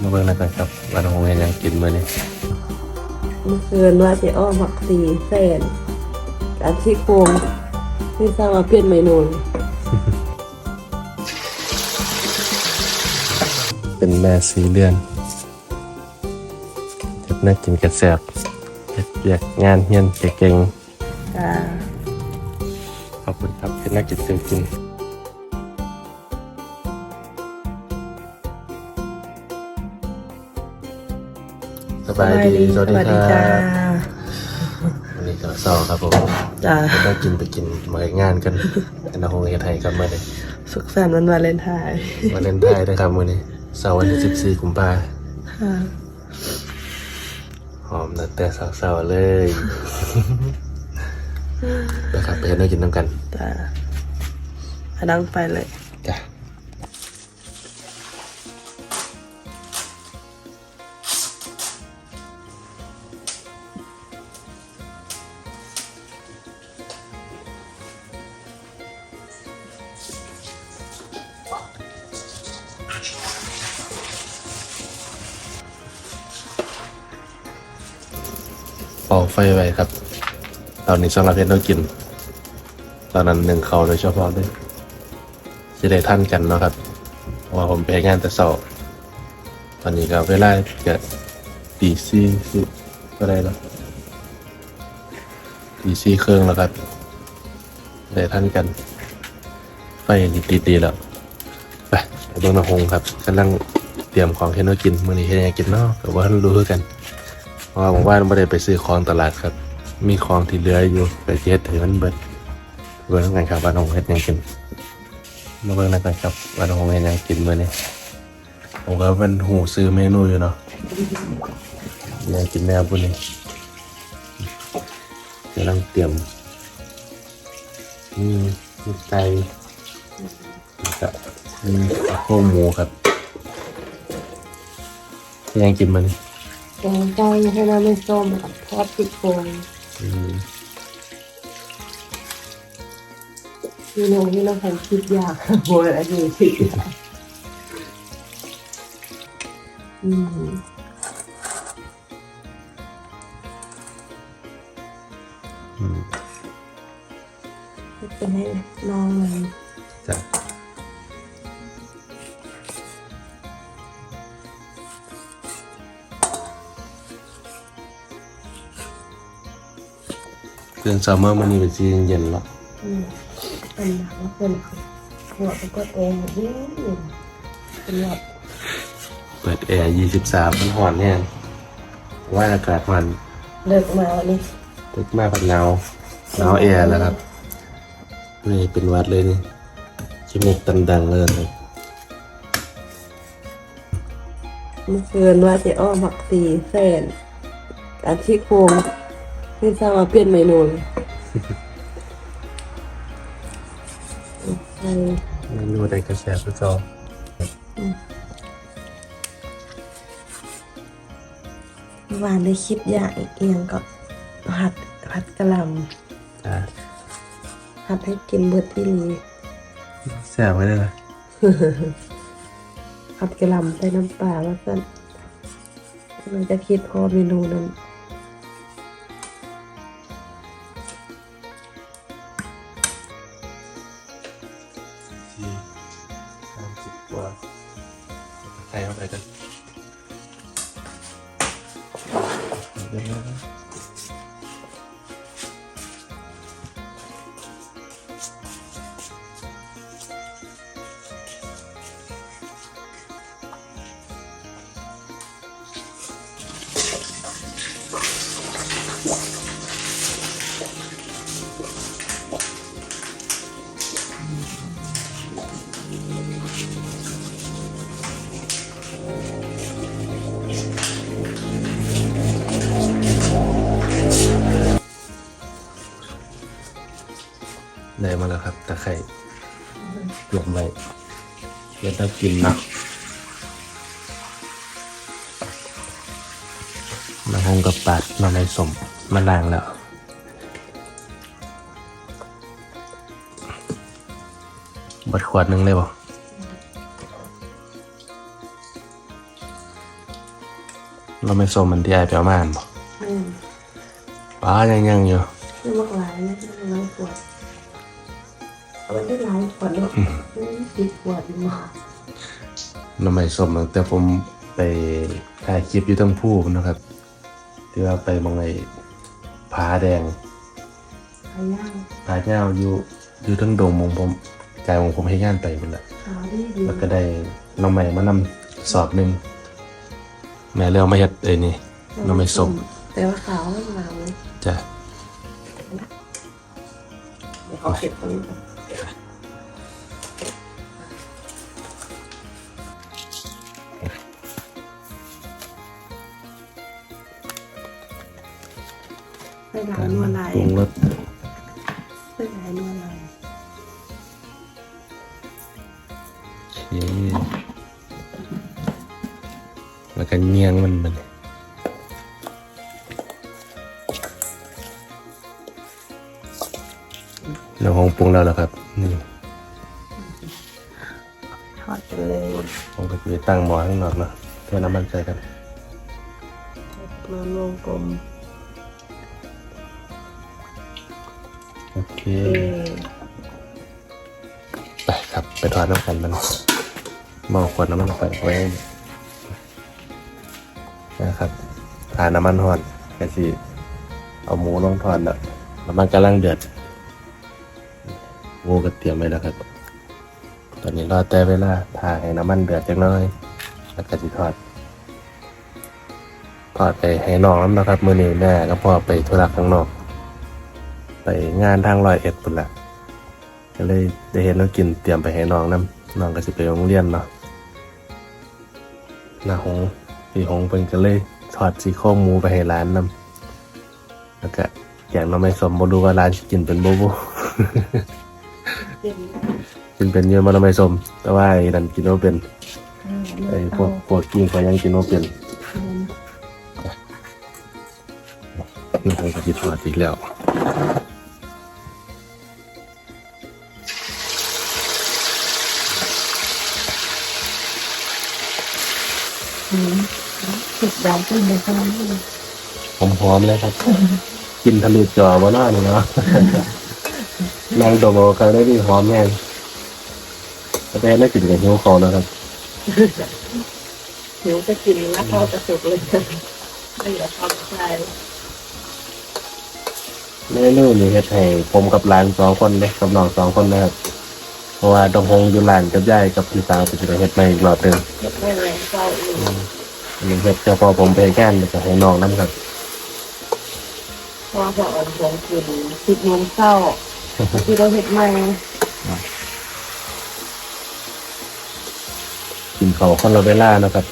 มาเบิ่งแล้วกันครับวันหงเห็นยังกินมื้อนี้เมื่อคืนว่าจะอ้อมผักสีแสนการซี่โครงที่สร้างมาเปลี่ยนเมนูเป็นแม่สีเลือนเฮ็ดน่ากินกระแสบเฮ็ดเวียกงานเฮียนเก่งจ้าๆขอบคุณครับเฮ็ดน่ากินจริงๆส บายดี สวัสดีครับวันนี้ก็เศร้าครับผมจ้าเฮ็ดน่ากินไปกินมาให้งานกันอันนาคงเฮ็ดให้ครับมื้อนี้สุขสันต์วันวาเลนไทน์วันเล่นไพ่ด้วยครับมื้อนี้เสาร์วันที่14กุมภาค่ะหอมตั้งแต่เสาร์ๆเลยไปครับไปเฮ็ดน่ากินน้ำกันจ้าพนังไปเลย ไฟไว้ครับ ตอนนี้สำหรับเฮ็ดน่ากิน ตอนนั้นหนึ่งเขาโดยเฉพาะเลยจะได้ท่านกันเนาะครับเพราะว่าผมไปงานแต่สาร์ตอนนี้ก็เวลาจะตีซี่สิก็ได้แล้วตีซี่เครื่องแล้วครับได้ท่านกัน ไฟนี่ติดดีแล้วไปไปเบิ่งน้ำหงครับกำลังเตรียมของเทนโนกินมื้อนี้เฮ็ดหยังกินเนาะแต่ว่ารู้คือกัน ราะว่าผมว่าไม่ได้ไปซื้อของตลาดครับ มีของที่เหลืออยู่ไปเฮ็ดให้มันเบิดเบิ่งกันครับว่าน้องเฮ็ดยังกินมาเบิ่งกันครับว่าน้องเฮ็ดยังกินมื้อนี้ผมก็เป็นหูซื้อเมนูอยู่เนาะยากกินแนวพวกนี้กำลังเตรียมนี่มีไก่แล้วก็มีโครงหมูครับยังกินมื้อนี้ แกงไก่ให้น้ำไม่ส้มกับทอดซี่โครงอืมเมนูที่เราทำคิดยากโหอะไรอยู่คิดยากอืมอืมเป็นให้น้องเลยจ้ะ เดือนซัมเมอร์มันนี่เป็นซีซั่นเย็นแล้วอืมเป็นหนักแล้วเป็นหัวเป็นก็เองยิ่งเป็นหลอดเปิดแอร์ยี่สิบสามมันหอนเนี่ยว่าอากาศมันเลิกมาวันนี้ตึกมากกับหนาวหนาวแอร์แล้วครับนี่เป็นหวัดเลยนี่จมูกตันดังเลยเมื่อคืนว่าจะอ้อมผักสีแสนการซี่โค รงที่สร้างมาเปลี่ยนเมนูเลยใช่ไม่รู้ได้กระแสฟุตซอลเมื่อวานได้คิดอยากอีกเอียงก็ผัดผัดกะหล่จ้ะำผัดให้กินเบิดที่ลีแสบไว้เลยนะผัดกะหล่ำใส่น้ำปลาแล้วก็เราจะคิดพอเมนูนั้น ได้มาแล้วครับตะไคร่หลบไว้เดี๋ยวต้องกินเนาะน้ำหงกับปัดมาในสมมาล้างแล้วบัดขวดหนึงเลยบ่เราไม่ส้มมันที่ไอายไปเอามาอ่านบ่อืมป้ายังยังอยู่ สิบขวดมาเราไม่ส้มตั้งแต่ผมไปถ่ายคลิปอยู่ตั้งผู้นะครับ ที่ว่าไปมองไอ้ผาแดงขายย่างผาเจ้าอยู่อยู่ทั้งโดงมองผมกายมองผมให้ย่านไปหมดละขาวดีดีแล้วก็ได้น้องใหม่มานำสอบหนึ่งแม่เลี้ยวมาเฮ็ดเอ้ยนี่น้องไม่ส้มแต่ว่าขาวไม่งามเลยจ้ะเดี๋ยวเขาเก็บตรงนี้ หลายนวลลายปรุงรสใส่หลายนวลลายโอเคแล้วก็เนียงมันมันเราคงปรุงแล้วล่ะครับ นี่ทอดกันเลยผมก็จะไปตั้งหม้อข้างนอกเนาะเพื่อน้ำมันใส่กันนอนวงกลม ไปครับ ไปทอดน้ำกันมันหม้อขวดน้ำมันไปไว้นะครับทาน้ำมันห่อนแค่สิเอาหมูลงทอดแล้วน้ำมันกำลังเดือดหมูก็เตรียมไว้แล้วครับ ตอนนี้รอแต่เวลาทาให้น้ำมันเดือดจังน้อย แล้วก็สิทอดทอดไปให้น้องน้ำนะครับ มือนี้แม่ก็พ่อไปธุระข้างนอก ไปงานทางรอยเอ็ดปุ่นละก็เลยได้เห็นแล้วกินเตรียมไปให้น้องน้ำน้องก็สิไปโรงเรียนเนาะหน้าหงพี่หงเพิ่นก็เลยทอดสีโครงหมูไปให้ร้านน้ำแล้วก็อย่างเราไม่สมบูรู้ว่าร้านสิกินเป็นบูบูเป็นกินเป็นเยอะมาเราไม่สม แต่ว่าไอ้นั่นกินว่าเป็นไอ้พวกพวกกิ้งเขายังกินว่าเป็นนี่ผมก็คิดทอดอีกแล้ว สุดดาวขึ้นเลยขนาดนี้ผมพร้อมแล้วครับ กินทะลุจอมาหน้านี่เนาะนางโดมเอาครั้งได้ดีหอมแห้งแต่ได้กินกับหิวคอนะครับหิวจะกินแล้วทอดจะสุกเลยไม่อยากทอดใครเมนูนี้เฮ็ดให้ผมกับหลานสองคนเลยกับน้องสองคนนะครับเพราะว่าดองฮงอยู่หลานกับยายกับพี่สาวไปจะเฮ็ดใหม่อีกรอบหนึงเก็บไม่แรงเศร้าอีก อันนี้เฮ็ดเฉพาะผมไปแค่นแล้วก็ให้น้องน้ำครับเพราะว่าพออ่อนของกินสิบโมงเศร้าที่เราเห็ดใหม่กินเขาวคนละเวลานะครับ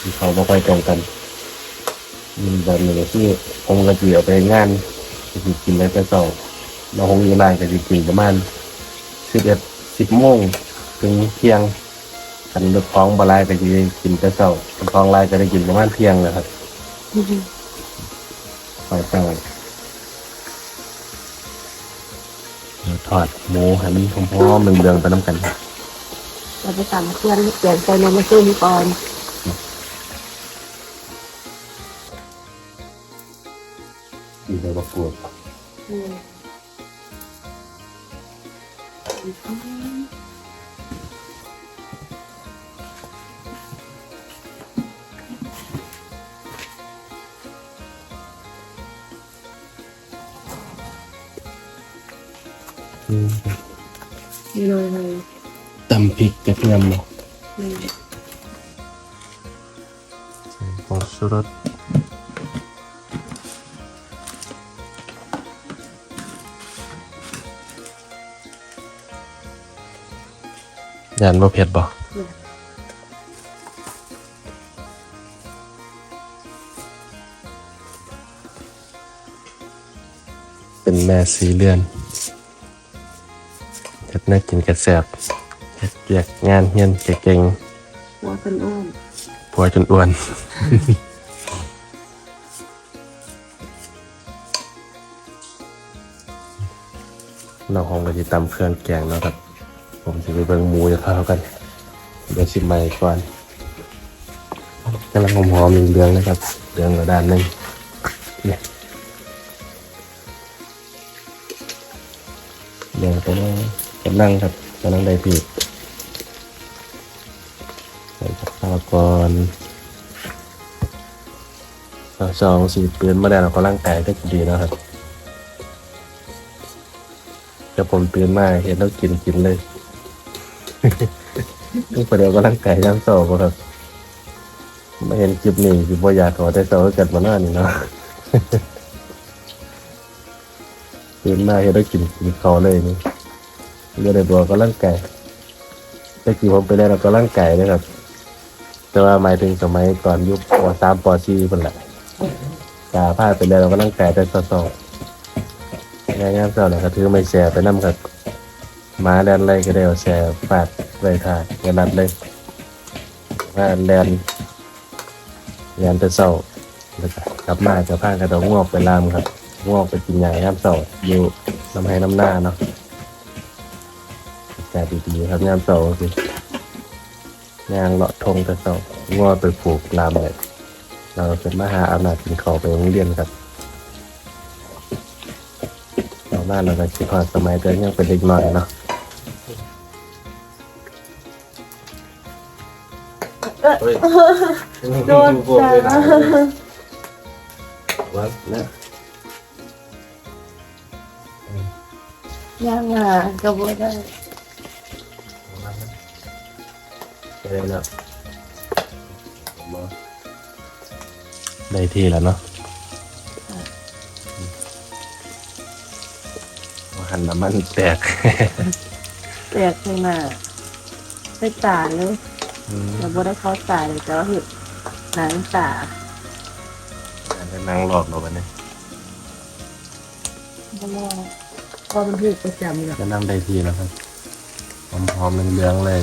กินเขาวบ่ค่อยตรงกันมันแบบนี้ที่ผมก็จะเอาไปงานก็สิกินได้แต่เช้าน้องฮงอยู่หลานก็สิกินประมาณสิบเอ็ดสิบโมงถึงเที่ยง กันเลือกของบหลายก็จะกินแต่เช้ากันของหลายก็ได้กินประมาณเที่ยงแหละครับปล่อยเศร้าเดี๋ยวทอดหมูให้มันหอมๆเดืองๆไปน้ำกันเราไปตำเครื่องเปลี่ยนใจนมาซื้อก่อนอีกเลยมะกรูดอืม นี่เลยเลยตำพริกกระเทียมเนาะนี่ผงชูรสยันบ่เผ็ดบ่เป็นแม่สีเลือนเฮ็ด น่ากินกระแสบเฮ็ดเรียกงานเฮียนเก่งหัวเป็นอ้วนๆผัวจนอ้วนเราคงก็จะตำเครื่องแกงแล้วครับ ผมจะไปเบิ่งหมูจะเข้ากันเดี๋ยวชิมใหม่ก่อนแต่ำลังหอมๆเหลืองๆนะครับเหลืองกระด้านหนึงเนี่ยเดี๋ยวกำลัง กำลังครับกำลังได้ปีกใส่กับข้าวก่อนเอาสองสี่ปืนมาได้เราก็ร่างกายก็จะดีนะครับจะผมปืนมาเห็นแล้วกินกินเลยทุกประเดี๋ยวก็ร่างกายย่างสอบครับไม่เห็นคลิปนี้คือบอยากขอได้เซาเกิดมาหน้านี่เนาะตื่นมาเห็นได้กินกินเขาเลยนี่ เรื่องในตัวก็ร่างไกายแต่กี่ผมไปได้เราก็ร่างไกายนะครับ แต่ว่าหมายถึงสมัยตอนยุคปสามปสี่คนแหละตาพลาไปแล้วเราก็ร่างไกายได้สอบงานงานเสาร์เนี่ยก็ถือไม่แชร์ไปนั่กับหมาแลนอะไรก็ได้เอาแชร์ฟาดไว้ถ่ายงานัดเลยว่าแลนเรียนแต่เศร้าแล้วก็กลับมาจะพากันเอางอกไปลามครับงอกไปกินใหญ่ย่ามเศร้าอยู่น้ำให้น้ำหน้าเนาะ แต่ดีๆครับย่ามเศร้าคือยางเลาะทงแต่เศร้างอกไปปลูกลามเลยเราจะมาหาอำนาจกินเขาวไปโรงเรียนครับเราบ้านเราก็คิดพอดสมัยเดินยังเป็นเด็กน้อยเนาะโดนใจมากวัดนะยังอะก็บ่ได้ ได้แล้วได้ที่แล้วเนาะหันน้ำมันแตก แตกขึ้นมาไปตาเลยเราบ่ได้เข้าตาเลยแต่ว่าเห็นหนังตาจะนั่งหลอกเราไปเนี่ยบ่ว่าพอมันถูกประจำแล้วจะนั่งได้ที่แล้วครับหอมๆเหลืองๆเลย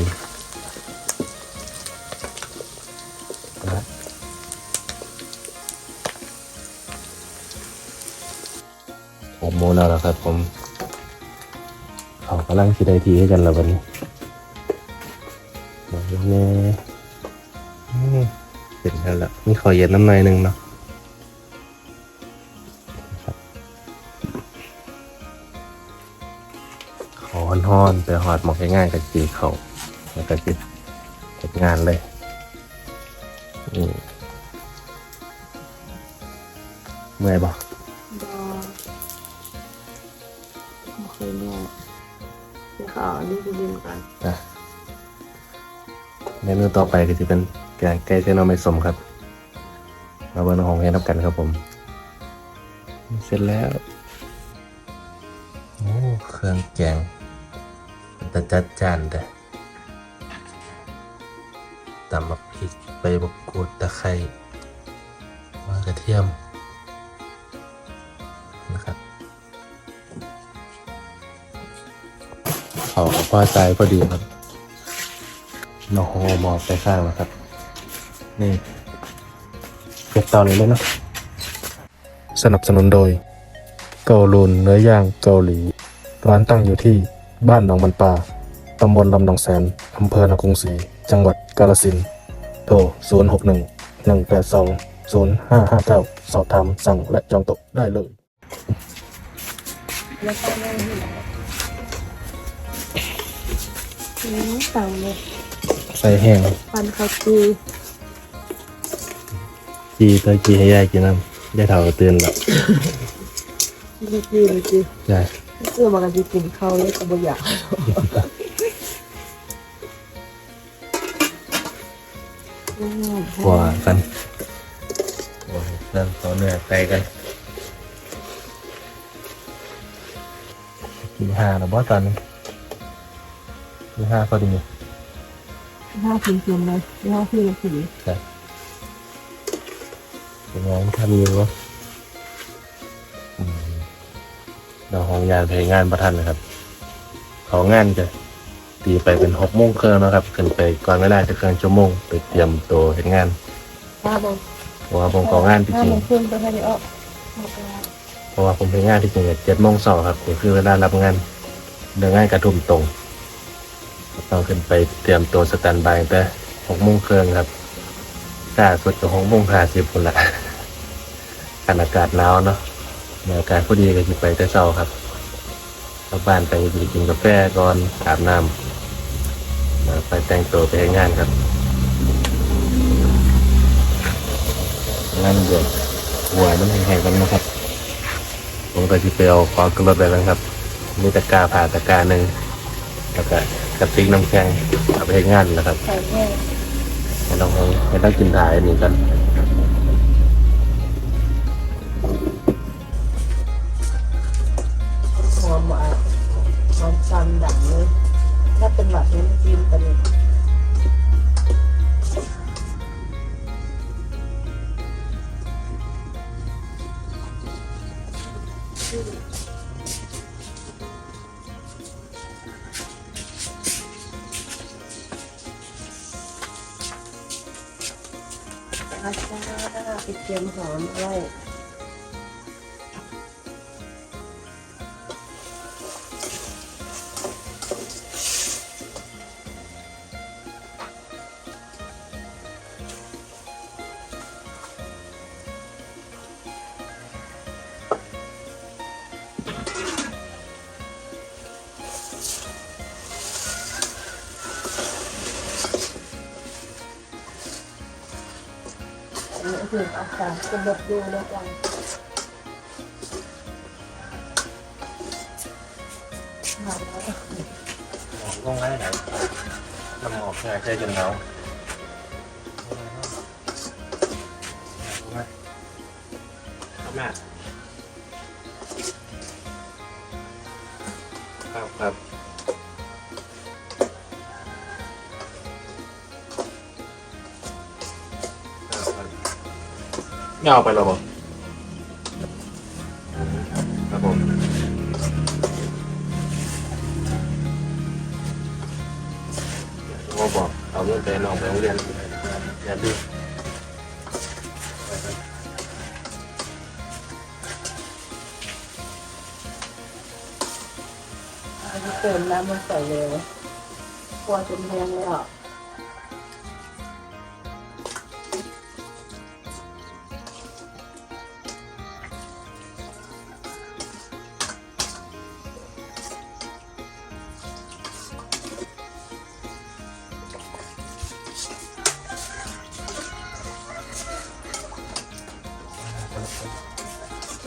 ผมโมแล้วครับ ผมเขากำลังคิดได้ทีให้กันแล้ววันนี้มาเน่อืมเป็นแล้วนี่ขอเย็นน้ำหน่อยหนึ่งเนาะขอฮ้อนๆไปหอดหมอกง่ายๆกับจีเขาแล้วก็จิเก็บงานเลยอืมเมื่อยบ่บ่บ่ เมนูต่อไปก็จะเป็นแกงไก่เส้นเอาไม่สมครับ มาเบอร์ของให้นับกันครับผม เสร็จแล้ว โอ้ เครื่องแกงมันจะจัดจานแต่ตำบักพริกใบบักกูดตะไคร้มากระเทียมนะครับเขากับพ่อใจพอดีครับ นอโฮมอไปข้างแล้วครับ นี่เก็บตอนนี้เลยเนาะสนับสนุนโดย เกาลูนเนื้อย่างเกาหลี ร้านตั้งอยู่ที่บ้านหนองมันปลาตำบลลำหนองแสนอำเภอนครศรีจังหวัดกาฬสินธุ์โทร 061 182 0559 สอบถามสั่งและจองโต๊ะได้เลยแล้วก็ไม่เห็นอืมต่างเลยใส่แห้งปันข้าวจีจีตัวจีให้ยายกินน้ำยายเถาก็ตื่นแล้วจีจีเลยจียายเพื่อมากันจะกินข้าวแล้วก็บ่อยากอืมกว่ากันโอ้ยเริ่มต่อเนื้อไก่กันกี่ห้าแล้วบ่ตอนนี้กี่ห้าพอดี ห้าพิมพ์พิมพ์เลยห้าพิมพ์พิมพ์เป็นไงทำอยู่วะอืมเราของยานไปงานประทันเลยครับเขางานจะตีไปเป็นหกโมงครึ่งเนาะครับขึ้นไปก่อนเวลาจะเกินชั่วโมงไปเตรียมตัวเห็นงานห้าโมงเพราะว่าผมของานที่ห้าจริโมงงครึ่งไปให้ได้ออกเพราะว่าผมไปงานที่จริงเจ็ดโมงสองครับนี่คือเวลารับงานเดินงานกระทุ่มตรง ต้องขึ้นไปเตรียมตัวสแตนบายตั้งแต่หกโมงครึ่งครับล่าสุดกับหงมงหาสิบคนละกันอากาศหนาวเนาะบรรยากาศพอดีก็จะไปแต่เช้าครับกลับบ้านไปกินกาแฟก่อนอาบน้ำไปแต่งตัวไปงานครับงานเดือดหัวมันแห้งๆกันนะครับผมก็จะไปเอาของกระโดดไปแล้วครับมีตะกาผ่าตะกาหนึ่งแล้วก็ กระติกน้ำแข็งเอาไปให้งานนะครับใส่แม่ให้น้องให้ต้องกินถ่ายหนึ่งกันหอมอะหอมซันดังเลยถ้าเป็นแบบนี้กินกันเลย เตรียมหอมไว้ อันนี้คืออากาศจะบดดูนะจ๊ะลงได้ไหนน้ำหอมใช่ใช่จนเงา ไม่เอาไปหรอบอกครับผมผมบอกเอาเงินไปน้องไปโรงเรียนอย่าดื้ออันนี้เติมน้ำมันใส่เลยกลัวจนแห้งเลยอะ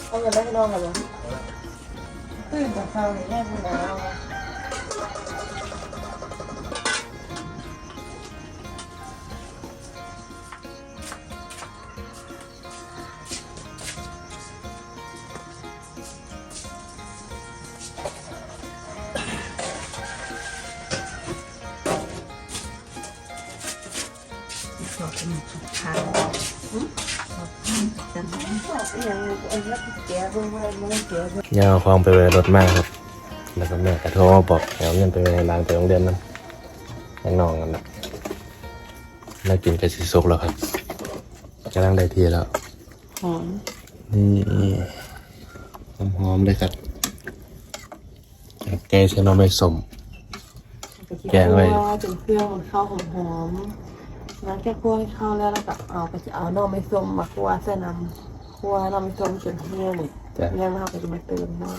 เอาเงินไปให้น้องกันเหรอตื่นจากเช้าเนี่ยแม่คุณน้า ย่าเอาความไปไว้รถมากครับ แล้วก็แม่กระโทรมาบอกเอาเงินไปไว้ในร้านไปโรงเรียนนั้นยังนองกันนะน่ากินกระสิซุกแล้วครับกำลังได้ทีแล้ว หอม นี่หอมๆเลยครับแกงใช้น้องไม่สม แกงไว้ จนเครื่องมันเข้าหอมหอมๆนั้นแค่คั่วให้เข้าแล้วแล้วก็เอาไปจะเอาหน่อไม้ส้มมาคั่วใส่น้ำ คั่วหน่อไม้ส้มจนแห้งจ้ะแห้งแล้วเราก็จะมาเติมน้ำ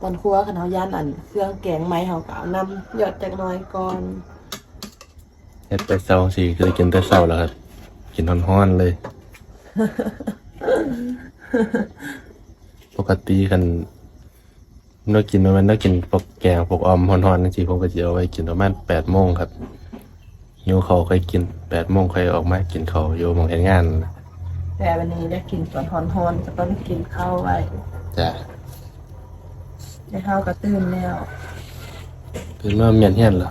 ตอนคั่วขนเอาย่านอันเครื่องแกงไม้เขาก็เอาน้ำหยดจากหน้อยก่อนเฮ็ดไปเศร้าสิคือกินแต่เศร้าแล้วครับ กินฮ้อนๆเลย ปกติกันเรากินมันเรากินพวกแกงพวกออมฮ้อนๆจริงๆผมก็จะเอาไว้กินประมาณแปดโมงครับ หิวเขาวค่อยกินแปดโมงค่อยออกมากินเขาวอยู่หมองเห็นงานแต่วันนี้ได้กินตอนหอนๆก็ต้องกินข้าวไว้จ้ะได้ข้าวก็ตื่นแล้วคือว่าเมียนเฮียนเหรอ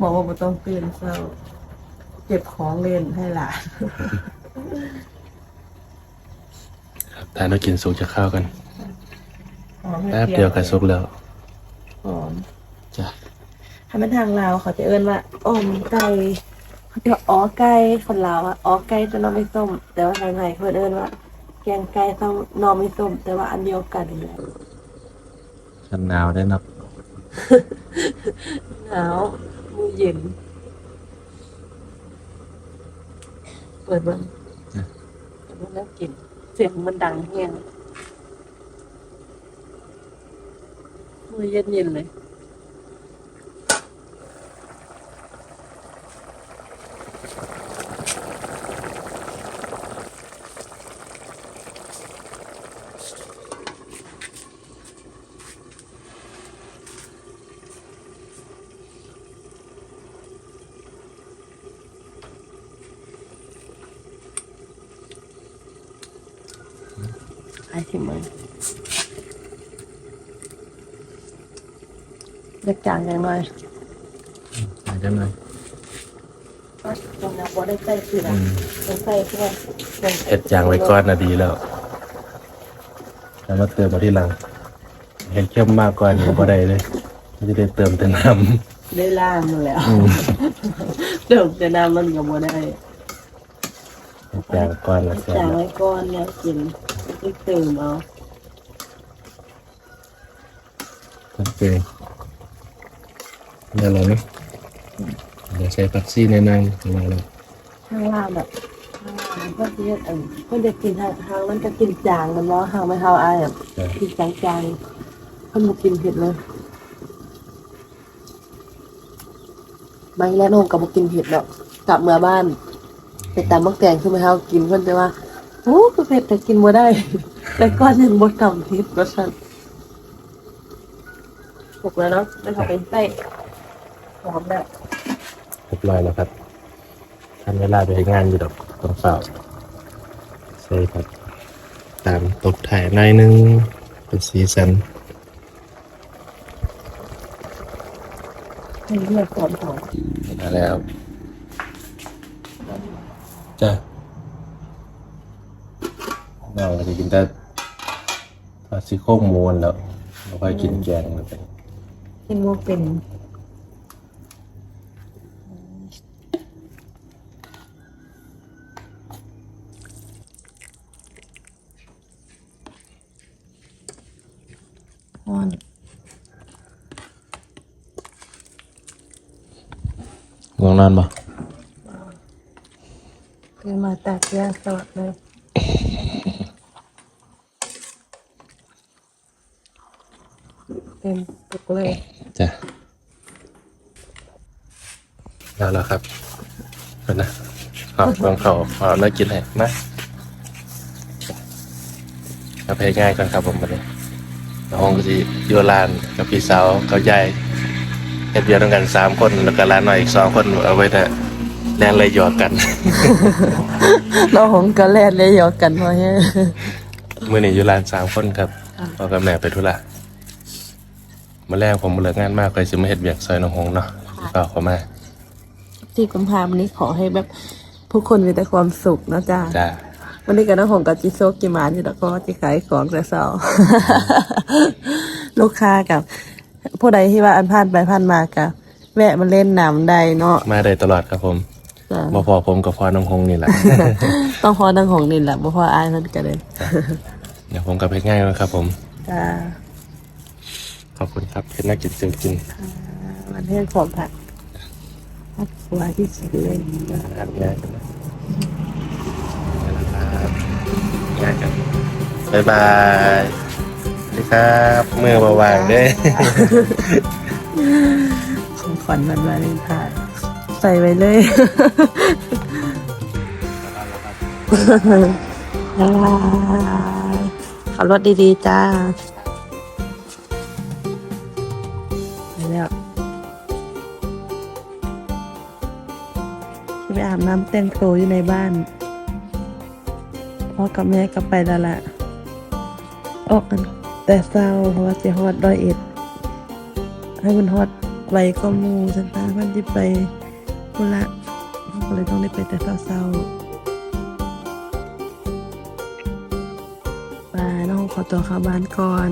บอกว่าไม่ต้องตื่นเศร้าเก็บของเล่นให้หลานครับถ้าเรากินสุกจะเข้าวกัน หอมให้แป๊บเดียวก็สุกแล้ว หอมจ้ะ ถ้าเป็นทางลาวเขาจะเอิ้นว่าอ้อมไก่เขาจะว่าอ๋อไก่คนลาวอะอ๋อไก่จะน้องไม่ส้ม แต่ว่าทางไทยเขาเอิ้นว่า แกงไก่ต้องน้องไม่ส้ม แต่ว่าอันเดียวกันเลยกันหนาวได้เนับหนาวมือเย็น เปิดมันเปิดมันแล้วกิน เสียงมันดังเฮียงมือเย็นๆเลย จางอย่างน้อยอาจจะหน่อยก็ยังนับว่าได้ใส่คือนะได้ใส่เพื่อนเฮ็ดจางไว้ก่อนน่ะดีแล้วแล้วมาเติมมาที่หลังเฮ็ดเข้มมากกว่านี้บ่ได้เลยมันจะได้เติมแต่น้ำได้ล่างมาแล้วเดี๋ยวจะน้ำมันก็บ่ได้เฮ็ดจางก่อนแล้วแซ่จางบไว้ก้อนแล้วกินไม่เติมเอาโอเค เดี๋ยวเราเนาะเดี๋ยวใช้ผักซี่ในนั้นของเราแล้วข้างล่างแบบข้างล่างก็จะเออก็จะกินทางทางมันจะกินจางมันเนาะทางไม่เท่าไอ้แบบจ้ะกินจางจางๆมันมากินเผ็ดเลยบางแรกน้องก็บ่กินเผ็ดดอกกลับเมื่อบ้านไปตามมักแตงคือไม่เท่ากินเพิ่นจะว่าโอ้คือเผ็ดแต่กินบ่ได้ แต่ก็ยังบ่ทำทิพย์ก็สั่นถูกแล้วเนาะไม่เขาเป็นไส้ หอมแล้วเรียบร้อยแล้วครับทันเวลาไปงานอยู่ดอกต้องเฝ้าใส่ครับ ตามตกถ่ายหน่อยนึงเป็นสีสันให้เลือดหอมหอมมาแล้วจ้ะเราจะกินแต่ปลาซิโครงหมูนแล้วเราค่อยกินแกงมันไปกินโมเป็นอ่อน ง่วงนอนปะคือมาตักยาสดเลยเต็มปุกเลยจ้ะแล้วแล้วครับเป็นนะขอบของเขาเอาเลิกกินให้นะกาแฟง่ายก่อนครับผมวันนี้ห้องที่อยูรานกับพี่สาวกับยายเฮ็ดเบียร์ด้วยกันสามคนแล้วก็ร้านหน่อยอีกสองคนเอาไว้แต่แรงเลยหยอกกันเราหงกระแลดเลยหยอกกันพอเฮ้ยมื่อนี้อยู่ร้านสามคนครับพ่อกับแม่ไปธุระมาแรกผมเลิกงานมากเลยจะไม่เห็ดเบียกซอยน้องหงเนาะก็ขอมาที่กุมภาพันธ์นี้ขอให้แบบผู้คนมีแต่ความสุขนะจ๊ะจ้าวันนี้กับน้องหงกับจิโซกกิมานอยู่แล้วก็จะขายของแต่เช้าลูกค้ากับ ผู้ใดที่ว่าอันผ่านไปผ่านมากับแวะมาเล่นน้ำได้เนาะมาได้ตลอดครับผมจ้ะบ่พอผมกับพอน้องหงนี่แหละ ต้องพอนังหงนี่แหละบ่พออายมันก็เลยเดี๋ยวผมกับเพชรง่ายนะครับผม จ้าขอบคุณครับเพชรน่ากินเจียวกินวันเทศของผักผักสวยที่สุดเลยอาหารง่ายกันนะนะครับง่ายกันบ๊ายบายสวัส ดีครับมือเบาๆางเด้ของขวัญวันวาเลนไทน์ใส่ไว้เลยบ๊าขับรถดีๆ จ้าไปแล้วไปอาบน้ำแต่งตัวอยู่ในบ้านพ่อกับแม่ก็ไปแล้วล่ะออกกัน แต่เศร้าเพราะว่าจะฮอดร้อยเอ็ด ให้มันฮอดไวก็มูสันตาพันที่ไปกุละก็เลยต้องได้ไปแต่เศร้าๆไปน้องขอตัวเข้าบ้านก่อน